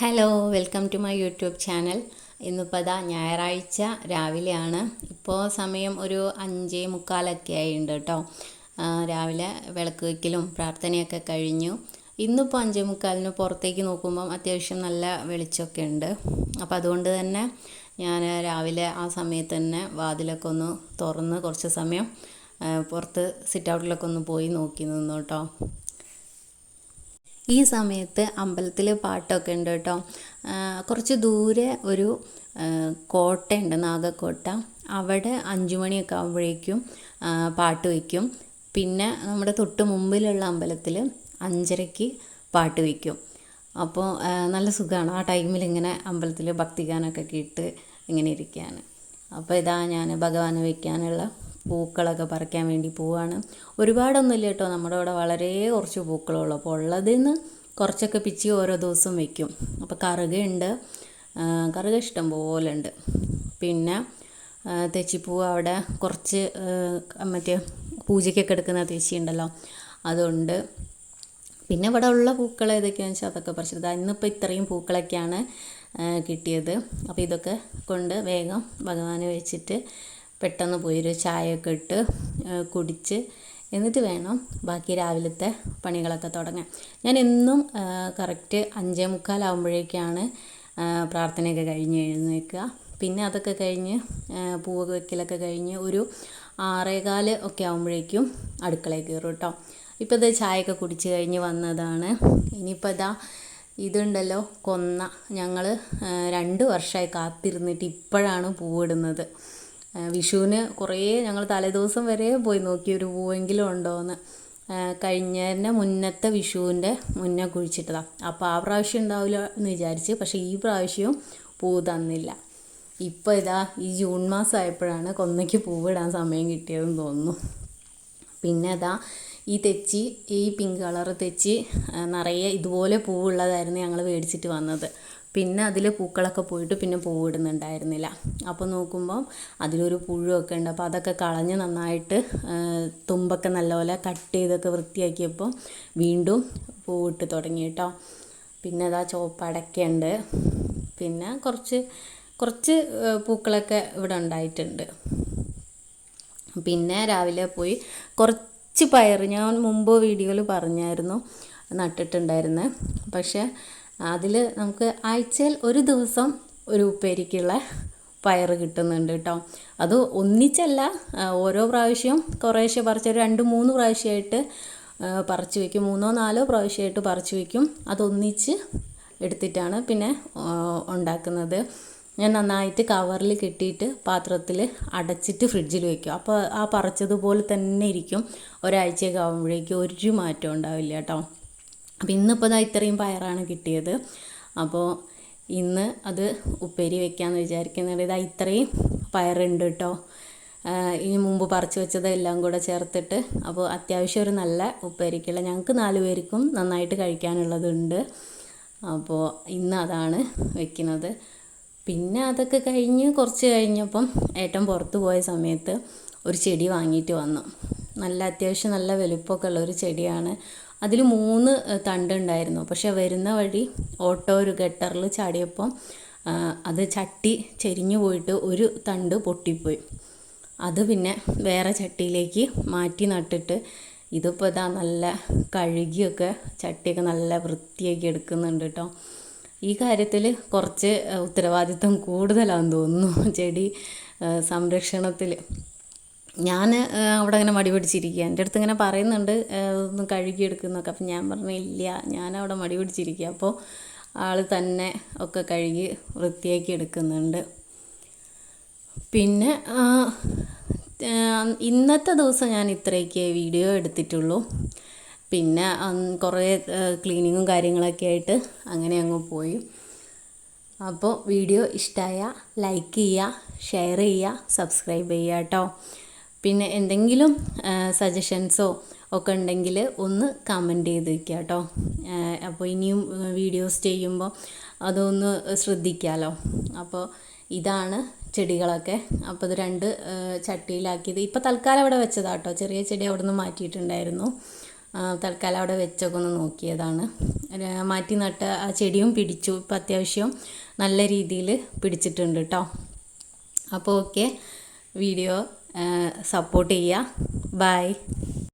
Hello welcome to my YouTube channel ഇന്നിപ്പോൾ അതാ ഞായറാഴ്ച രാവിലെയാണ്. ഇപ്പോൾ സമയം ഒരു അഞ്ചേ മുക്കാലൊക്കെ ആയിട്ടുണ്ട് കേട്ടോ രാവിലെ വിളക്ക് വയ്ക്കലും പ്രാർത്ഥനയൊക്കെ കഴിഞ്ഞു. ഇന്നിപ്പോൾ അഞ്ചേ മുക്കാലിന് പുറത്തേക്ക് നോക്കുമ്പം അത്യാവശ്യം നല്ല വെളിച്ചമൊക്കെ ഉണ്ട്. അപ്പോൾ അതുകൊണ്ട് തന്നെ ഞാൻ രാവിലെ ആ സമയത്ത് തന്നെ വാതിലൊക്കെ ഒന്ന് തുറന്ന് കുറച്ച് സമയം പുറത്ത് സിറ്റ് ഔട്ടിലൊക്കെ ഒന്ന് പോയി നോക്കി നിന്നു കേട്ടോ ഈ സമയത്ത് അമ്പലത്തിൽ പാട്ടൊക്കെ ഉണ്ട് കേട്ടോ. കുറച്ച് ദൂരെ ഒരു കോട്ടയുണ്ട് നാഗക്കോട്ട. അവിടെ അഞ്ചു മണിയൊക്കെ ആകുമ്പോഴേക്കും പാട്ട് വയ്ക്കും. പിന്നെ നമ്മുടെ തൊട്ട് മുമ്പിലുള്ള അമ്പലത്തിൽ അഞ്ചരയ്ക്ക് പാട്ട് വയ്ക്കും. അപ്പോൾ നല്ല സുഖമാണ് ആ ടൈമിൽ ഇങ്ങനെ അമ്പലത്തിൽ ഭക്തിഗാനമൊക്കെ കേട്ട് ഇങ്ങനെ ഇരിക്കുകയാണ് അപ്പോൾ ഇതാ ഞാൻ ഭഗവാന് വയ്ക്കാനുള്ള പൂക്കളൊക്കെ പറിക്കാൻ വേണ്ടി പോവാണ്. ഒരുപാടൊന്നുമില്ല കേട്ടോ. നമ്മുടെ അവിടെ വളരെ കുറച്ച് പൂക്കളുള്ളൂ. അപ്പോൾ ഉള്ളതിൽ നിന്ന് കുറച്ചൊക്കെ പിച്ചി ഓരോ ദിവസവും വെക്കും. അപ്പോൾ കറുകയുണ്ട്. കറുക ഇഷ്ടം പോലെ ഉണ്ട് പിന്നെ തെച്ചിപ്പൂവ് അവിടെ കുറച്ച് മറ്റേ പൂജയ്ക്കൊക്കെ എടുക്കുന്ന തെച്ചി ഉണ്ടല്ലോ അതുണ്ട്. പിന്നെ ഇവിടെ ഉള്ള പൂക്കൾ ഏതൊക്കെയാണെന്ന് വെച്ചാൽ അതൊക്കെ പറിച്ചത് ഇന്നിപ്പോൾ ഇത്രയും പൂക്കളൊക്കെയാണ് കിട്ടിയത്. അപ്പോൾ ഇതൊക്കെ കൊണ്ട് വേഗം ഭഗവാനെ വെച്ചിട്ട് പെട്ടെന്ന് പോയൊരു ചായ ചായയൊക്കെ ഇട്ട് കുടിച്ച് എന്നിട്ട് വേണം ബാക്കി രാവിലത്തെ പണികളൊക്കെ തുടങ്ങാൻ. ഞാൻ എന്നും കറക്റ്റ് അഞ്ചേ മുക്കാലാവുമ്പോഴേക്കാണ് പ്രാർത്ഥനയൊക്കെ കഴിഞ്ഞ് എഴുന്നേൽക്കുക. പിന്നെ അതൊക്കെ കഴിഞ്ഞ് പൂവ് വെക്കലൊക്കെ കഴിഞ്ഞ് ഒരു ആറേകാൽ ഒക്കെ ആകുമ്പോഴേക്കും അടുക്കളയിൽ കയറും കേട്ടോ. ഇപ്പോൾ ഇത് ചായയൊക്കെ കുടിച്ച് കഴിഞ്ഞ് വന്നതാണ്. ഇനിയിപ്പോൾ ഇതാ ഇതുണ്ടല്ലോ കൊന്ന. ഞങ്ങൾ രണ്ട് വർഷമായി കാത്തിരുന്നിട്ട് ഇപ്പോഴാണ് പൂവിടുന്നത്. വിഷുവിന് കുറേ ഞങ്ങൾ തലേദിവസം വരെ പോയി നോക്കി ഒരു പൂവെങ്കിലും ഉണ്ടോയെന്ന് കഴിഞ്ഞതിന്റെ മുന്നത്തെ വിഷുവിന്റെ മുന്നേ കുഴിച്ചിട്ടതാണ് അപ്പോൾ ആ പ്രാവശ്യം ഉണ്ടാവില്ല എന്ന് വിചാരിച്ച് പക്ഷേ ഈ പ്രാവശ്യവും പൂ തന്നില്ല. ഇപ്പോൾ ഇതാ ഈ ജൂൺ മാസം ആയപ്പോഴാണ് കൊന്നയ്ക്ക് പൂവിടാൻ സമയം കിട്ടിയതെന്ന് തോന്നുന്നു. പിന്നെ അതാ ഈ തെച്ചി ഈ പിങ്ക് കളർ തെച്ചി നിറയെ ഇതുപോലെ പൂവുള്ളതായിരുന്നു ഞങ്ങൾ മേടിച്ചിട്ട് വന്നത്. പിന്നെ അതിൽ പൂക്കളൊക്കെ പോയിട്ട് പിന്നെ പൂവിടുന്നുണ്ടായിരുന്നില്ല. അപ്പോൾ നോക്കുമ്പം അതിലൊരു പുഴുവൊക്കെ ഉണ്ട്. അപ്പോൾ അതൊക്കെ കളഞ്ഞ് നന്നായിട്ട് തുമ്പൊക്കെ നല്ലപോലെ കട്ട് ചെയ്തൊക്കെ വൃത്തിയാക്കിയപ്പോൾ വീണ്ടും പൂവിട്ട് തുടങ്ങി കേട്ടോ പിന്നെ അതാ ചോപ്പടക്കുണ്ട് പിന്നെ കുറച്ച് കുറച്ച് പൂക്കളൊക്കെ ഇവിടെ ഉണ്ടായിട്ടുണ്ട്. പിന്നെ രാവിലെ പോയി കുറച്ച് പയർ ഞാൻ മുമ്പ് വീഡിയോയിൽ പറഞ്ഞായിരുന്നു നട്ടിട്ടുണ്ടായിരുന്നത് പക്ഷേ അതിൽ നമുക്ക് ആഴ്ചയിൽ ഒരു ദിവസം ഒരു ഉപ്പേരിക്കുള്ള പയർ കിട്ടുന്നുണ്ട് കേട്ടോ അത് ഒന്നിച്ചല്ല ഓരോ പ്രാവശ്യം കുറേശ്ശെ പറിച്ച് രണ്ട് മൂന്ന് പ്രാവശ്യമായിട്ട് പറിച്ച് വയ്ക്കും മൂന്നോ നാലോ പ്രാവശ്യമായിട്ട് പറിച്ച് വയ്ക്കും അതൊന്നിച്ച് എടുത്തിട്ടാണ് പിന്നെ ഉണ്ടാക്കുന്നത്. ഞാൻ നന്നായിട്ട് കവറിൽ കെട്ടിയിട്ട് പാത്രത്തിൽ അടച്ചിട്ട് ഫ്രിഡ്ജിൽ വെക്കും. അപ്പോൾ ആ പറിച്ചതുപോലെ തന്നെ ഇരിക്കും. ഒരാഴ്ചയൊക്കെ ആകുമ്പോഴേക്കും ഒരു മാറ്റം ഉണ്ടാവില്ല കേട്ടോ അപ്പോൾ ഇന്നിപ്പോൾ ദാ ഇത്രയും പയറാണ് കിട്ടിയത്. അപ്പോൾ ഇന്ന് അത് ഉപ്പേരി വെക്കാമെന്ന് വിചാരിക്കുന്നുണ്ട് ഇതാ ഇത്രയും പയറുണ്ട് കേട്ടോ ഇനി മുമ്പ് പറിച്ച് വെച്ചതെല്ലാം കൂടെ ചേർത്തിട്ട് അപ്പോൾ അത്യാവശ്യം ഒരു നല്ല ഉപ്പേരിക്കുള്ള ഞങ്ങൾക്ക് നാല് പേർക്കും നന്നായിട്ട് കഴിക്കാനുള്ളതുണ്ട്. അപ്പോൾ ഇന്ന് അതാണ് വെക്കുന്നത്. പിന്നെ അതൊക്കെ കഴിഞ്ഞ് കുറച്ച് കഴിഞ്ഞപ്പം ഏട്ടൻ പുറത്ത് പോയ സമയത്ത് ഒരു ചെടി വാങ്ങിയിട്ട് വന്നു. നല്ല അത്യാവശ്യം നല്ല വലുപ്പമൊക്കെ ഉള്ള ഒരു ചെടിയാണ്. അതിൽ മൂന്ന് തണ്ടുണ്ടായിരുന്നു. പക്ഷെ വരുന്ന വഴി ഓട്ടോ ഒരു ഗട്ടറിൽ ചാടിയപ്പം അത് ചട്ടി ചെരിഞ്ഞു പോയിട്ട് ഒരു തണ്ട് പൊട്ടിപ്പോയി. അത് പിന്നെ വേറെ ചട്ടിയിലേക്ക് മാറ്റി നട്ടിട്ട് ഇതിപ്പോൾ ഇതാ നല്ല കഴുകിയൊക്കെ ചട്ടിയൊക്കെ നല്ല വൃത്തിയാക്കി എടുക്കുന്നുണ്ട് കേട്ടോ ഈ കാര്യത്തിൽ കുറച്ച് ഉത്തരവാദിത്വം കൂടുതലാണെന്ന് തോന്നുന്നു ചെടി സംരക്ഷണത്തിൽ ഞാൻ അവിടെ അങ്ങനെ മടി പിടിച്ചിരിക്കുക എന്റെ അടുത്ത് ഇങ്ങനെ പറയുന്നുണ്ട് ഒന്ന് കഴുകിയെടുക്കുന്നൊക്കെ. അപ്പം ഞാൻ പറഞ്ഞു ഇല്ല ഞാൻ അവിടെ മടി പിടിച്ചിരിക്കുക അപ്പോൾ ആൾ തന്നെ ഒക്കെ കഴുകി വൃത്തിയാക്കി എടുക്കുന്നുണ്ട്. പിന്നെ ഇന്നത്തെ ദിവസം ഞാൻ ഇത്രയൊക്കെ വീഡിയോ എടുത്തിട്ടുള്ളൂ. പിന്നെ കുറേ ക്ലീനിങ്ങും കാര്യങ്ങളൊക്കെ ആയിട്ട് അങ്ങനെ അങ്ങ് പോയി. അപ്പോൾ വീഡിയോ ഇഷ്ടമായ ലൈക്ക് ചെയ്യുക ഷെയർ ചെയ്യുക സബ്സ്ക്രൈബ് ചെയ്യുക കേട്ടോ. പിന്നെ എന്തെങ്കിലും സജഷൻസോ ഒക്കെ ഉണ്ടെങ്കിൽ ഒന്ന് കമന്റ് ചെയ്ത് വയ്ക്കുക കേട്ടോ അപ്പോൾ ഇനിയും വീഡിയോസ് ചെയ്യുമ്പോൾ അതൊന്ന് ശ്രദ്ധിക്കാമല്ലോ അപ്പോൾ ഇതാണ് ചെടികളൊക്കെ. അപ്പോൾ ഇത് രണ്ട് ചട്ടിയിലാക്കിയത്. ഇപ്പോൾ തൽക്കാലം അവിടെ വെച്ചതാട്ടോ ചെറിയ ചെടി അവിടെ നിന്ന് മാറ്റിയിട്ടുണ്ടായിരുന്നു തൽക്കാലം അവിടെ വെച്ചൊക്കെ ഒന്ന് നോക്കിയതാണ്. മാറ്റി നട്ട ആ ചെടിയും പിടിച്ചു. ഇപ്പം അത്യാവശ്യം നല്ല രീതിയിൽ പിടിച്ചിട്ടുണ്ട് കേട്ടോ അപ്പോൾ ഓക്കെ. വീഡിയോ സപ്പോർട്ട് ചെയ്യുക. ബൈ.